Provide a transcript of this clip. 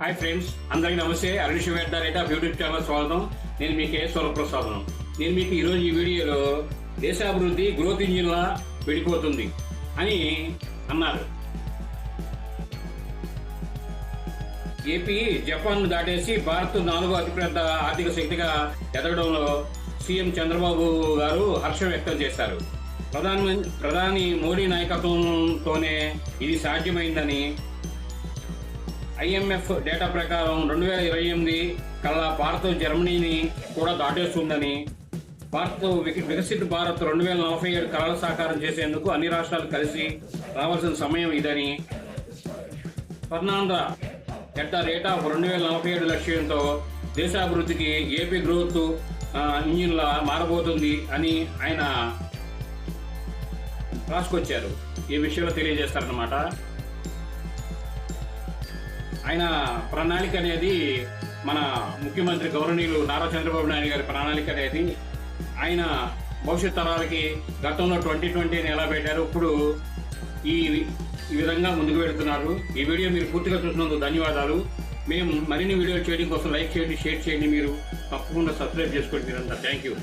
Hi friends అందరికీ నమస్తే. అరుణ్ శివేడ్డ రేట్ ఆఫ్ యూట్యూబ్ ఛానల్ స్వాగతం. నేను మీకు ఏ స్వరప్రసాదం. నేను మీకు ఈరోజు ఈ వీడియోలో దేశాభివృద్ధి గ్రోత్ ఇంజిన్లా విడిపోతుంది అని అన్నారు. ఏపీ జపాన్ దాటేసి భారత్ నాలుగో అతిపెద్ద ఆర్థిక శక్తిగా ఎదగడంలో సీఎం చంద్రబాబు గారు హర్షం వ్యక్తం చేశారు. ప్రధాని ప్రధాని మోడీ నాయకత్వంతోనే ఇది సాధ్యమైందని ఐఎంఎఫ్ డేటా ప్రకారం రెండు వేల ఇరవై ఎనిమిది కల్లా భారత్ జర్మనీని కూడా దాటేస్తుందని భారత్ విక- వికసిత భారత్ రెండు వేల నలభై ఏడు కళల సాకారం చేసేందుకు అన్ని రాష్ట్రాలు కలిసి రావాల్సిన సమయం ఇదని. Swarnandhra at the rate of రెండు వేల నలభై ఏడు లక్ష్యంతో దేశాభివృద్ధికి ఏపీ గ్రోత్ ఇంజిన్లా మారబోతుంది అని ఆయన రాసుకొచ్చారు. ఈ విషయంలో తెలియజేస్తారన్నమాట. ఆయన ప్రణాళిక అనేది మన ముఖ్యమంత్రి గౌరవనీయులు నారా చంద్రబాబు నాయుడు గారి ప్రణాళిక అనేది ఆయన భవిష్యత్ తరాలకి గతంలో ట్వంటీ ట్వంటీని ఎలా పెట్టారు ఇప్పుడు ఈ ఈ విధంగా ముందుకు పెడుతున్నారు ఈ వీడియో మీరు పూర్తిగా చూసినందుకు ధన్యవాదాలు. మేము మరిన్ని వీడియోలు చేయడం కోసం లైక్ చేయండి షేర్ చేయండి. మీరు తప్పకుండా సబ్స్క్రైబ్ చేసుకోండి మీరంతా థ్యాంక్ యూ.